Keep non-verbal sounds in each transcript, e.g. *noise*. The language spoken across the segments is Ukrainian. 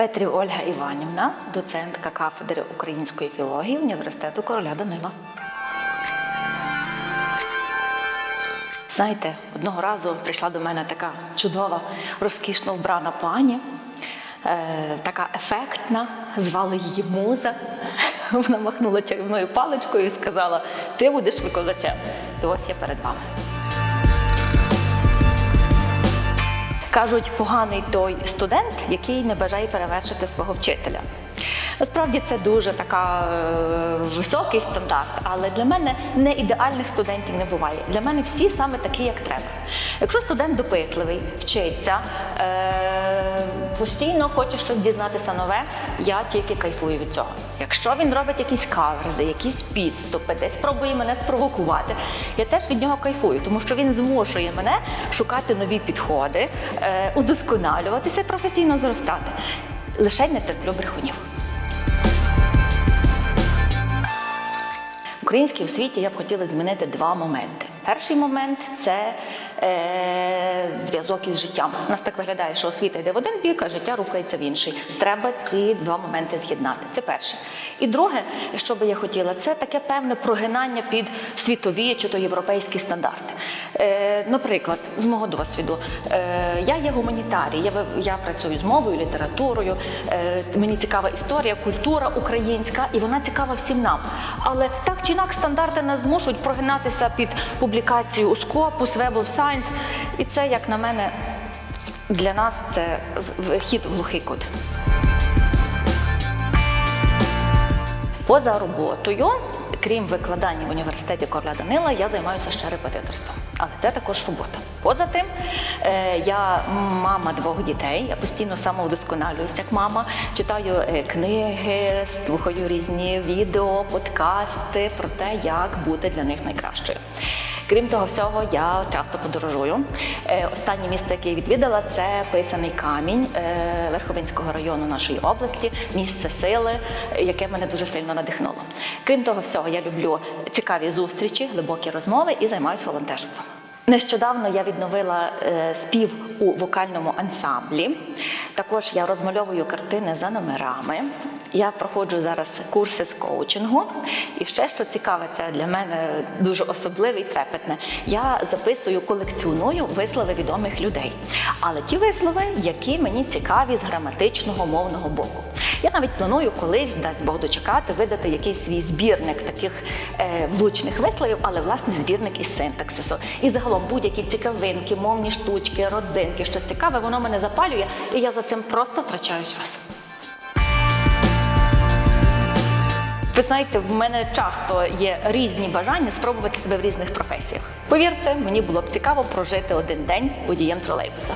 Петрів Ольга Іванівна, доцентка кафедри української філології університету короля Данила. Знаєте, одного разу прийшла до мене така чудова, розкішно вбрана пані, е, така ефектна, звали її муза. Вона махнула чарівною паличкою і сказала: Ти будеш викладачем. І ось я перед вами. Кажуть, поганий той студент, який не бажає перевершити свого вчителя. Насправді це дуже така е, високий стандарт, але для мене не ідеальних студентів не буває. Для мене всі саме такі, як треба. Якщо студент допитливий, вчиться, е, постійно хоче щось дізнатися нове, я тільки кайфую від цього. Якщо він робить якісь каверзи, якісь підступи, десь пробує мене спровокувати, я теж від нього кайфую, тому що він змушує мене шукати нові підходи, е, удосконалюватися, професійно зростати. Лише не терплю брехунів. Українській освіті я б хотіла змінити два моменти. Перший момент це зв'язок із життям. У нас так виглядає, що освіта йде в один бік, а життя рухається в інший. Треба ці два моменти з'єднати. Це перше. І друге, що би я хотіла, це таке певне прогинання під світові чи то європейські стандарти. Е, наприклад, з мого досвіду, е, я є гуманітарій, я, я працюю з мовою, літературою, е, мені цікава історія, культура українська, і вона цікава всім нам. Але так чи інакше стандарти нас змушують прогинатися під публікацію у Scopus, Web of Science. І це, як на мене, для нас це вхід в глухий кут. Поза роботою, крім викладання в університеті Короля Данила, я займаюся ще репетиторством. Але це також робота. Поза тим, е, я мама двох дітей, я постійно самовдосконалююся як мама, читаю е, книги, слухаю різні відео, подкасти про те, як бути для них найкращою. Крім того всього, я часто подорожую. Е, Останнє місце, яке я відвідала, це писаний камінь е, Верховинського району нашої області, місце сили, яке мене дуже сильно надихнуло. Крім того всього, я люблю цікаві зустрічі, глибокі розмови і займаюся волонтерством. Нещодавно я відновила е, спів у вокальному ансамблі. Також я розмальовую картини за номерами. Я проходжу зараз курси з коучингу. І ще що цікаве, це для мене дуже особливе і трепетне. Я записую, колекціоную вислови відомих людей. Але ті вислови, які мені цікаві з граматичного мовного боку. Я навіть планую колись, дасть Бог дочекати, видати якийсь свій збірник таких е, влучних висловів, але власне збірник із синтаксису. І загалом будь-які цікавинки, мовні штучки, родзинки, щось цікаве, воно мене запалює, і я за цим просто втрачаю час. Ви знаєте, в мене часто є різні бажання спробувати себе в різних професіях. Повірте, мені було б цікаво прожити один день водієм тролейбуса.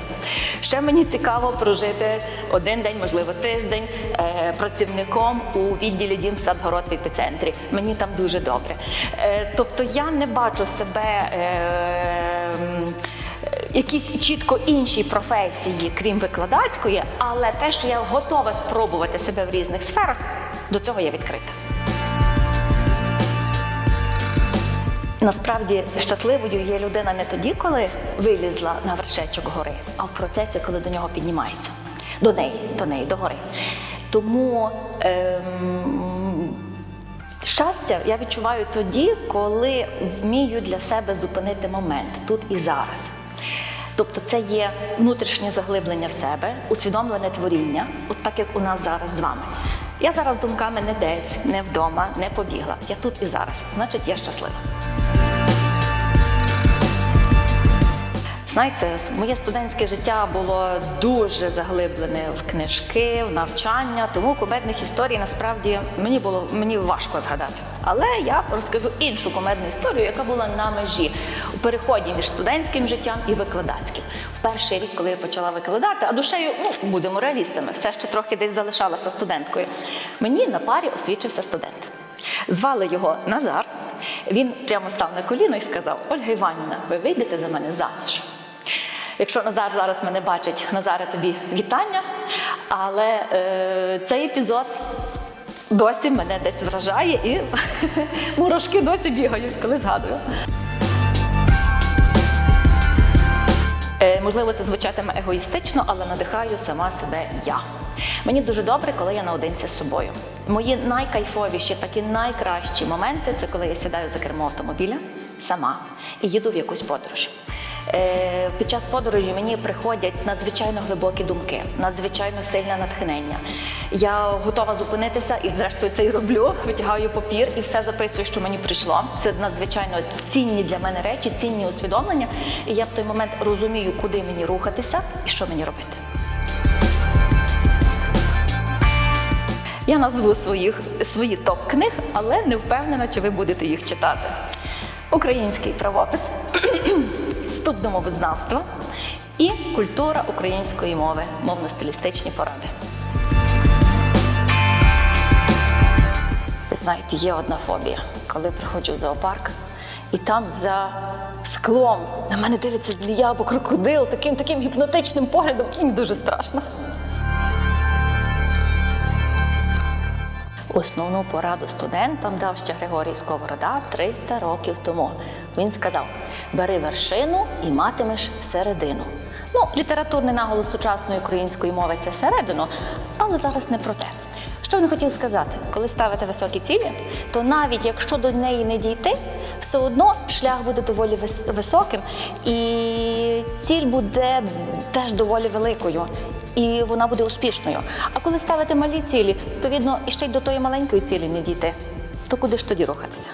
Ще мені цікаво прожити один день, можливо, тиждень е, працівником у відділі дім садгород в епіцентрі. Мені там дуже добре. Е, тобто я не бачу себе. Е, якісь чітко інші професії, крім викладацької, але те, що я готова спробувати себе в різних сферах, до цього я відкрита. Насправді щасливою є людина не тоді, коли вилізла на вершечок гори, а в процесі, коли до нього піднімається. До неї, до неї, до гори. Тому ем, щастя я відчуваю тоді, коли вмію для себе зупинити момент тут і зараз. Тобто це є внутрішнє заглиблення в себе, усвідомлене творіння, от так як у нас зараз з вами. Я зараз думками не десь, не вдома, не побігла. Я тут і зараз. Значить, я щаслива. Знаєте, моє студентське життя було дуже заглиблене в книжки, в навчання, тому кумедних історій насправді мені було мені важко згадати. Але я розкажу іншу кумедну історію, яка була на межі у переході між студентським життям і викладацьким. В перший рік, коли я почала викладати, а душею, ну будемо реалістами, все ще трохи десь залишалася студенткою. Мені на парі освічився студент. Звали його Назар. Він прямо став на коліно і сказав: Ольга Іванівна, ви вийдете за мене заміж. Якщо Назар зараз мене бачить, Назаре, тобі вітання. Але е, цей епізод досі мене десь вражає і *laughs* мурашки досі бігають, коли згадую. Е, Можливо, це звучатиме егоїстично, але надихаю сама себе я. Мені дуже добре, коли я наодинці з собою. Мої найкайфовіші, такі найкращі моменти це коли я сідаю за кермо автомобіля сама і їду в якусь подорож. Е, Під час подорожі мені приходять надзвичайно глибокі думки, надзвичайно сильне натхнення. Я готова зупинитися і, зрештою, це і роблю. Витягаю папір і все записую, що мені прийшло. Це надзвичайно цінні для мене речі, цінні усвідомлення. І я в той момент розумію, куди мені рухатися і що мені робити. Я назву своїх, свої топ-книг, але не впевнена, чи ви будете їх читати. Український правопис, вступ до мовознавства і культура української мови, мовно-стилістичні поради. Ви знаєте, є одна фобія, коли приходжу в зоопарк, і там за склом на мене дивиться змія або крокодил таким таким гіпнотичним поглядом, мені дуже страшно. Основну пораду студентам дав ще Григорій Сковорода 300 років тому. Він сказав: бери вершину і матимеш середину. Ну, літературний наголос сучасної української мови це середину, але зараз не про те. Що він хотів сказати? Коли ставите високі цілі, то навіть якщо до неї не дійти, все одно шлях буде доволі вис- високим, і ціль буде теж доволі великою, і вона буде успішною. А коли ставите малі цілі, відповідно, і ще й до тої маленької цілі не дійти, то куди ж тоді рухатися?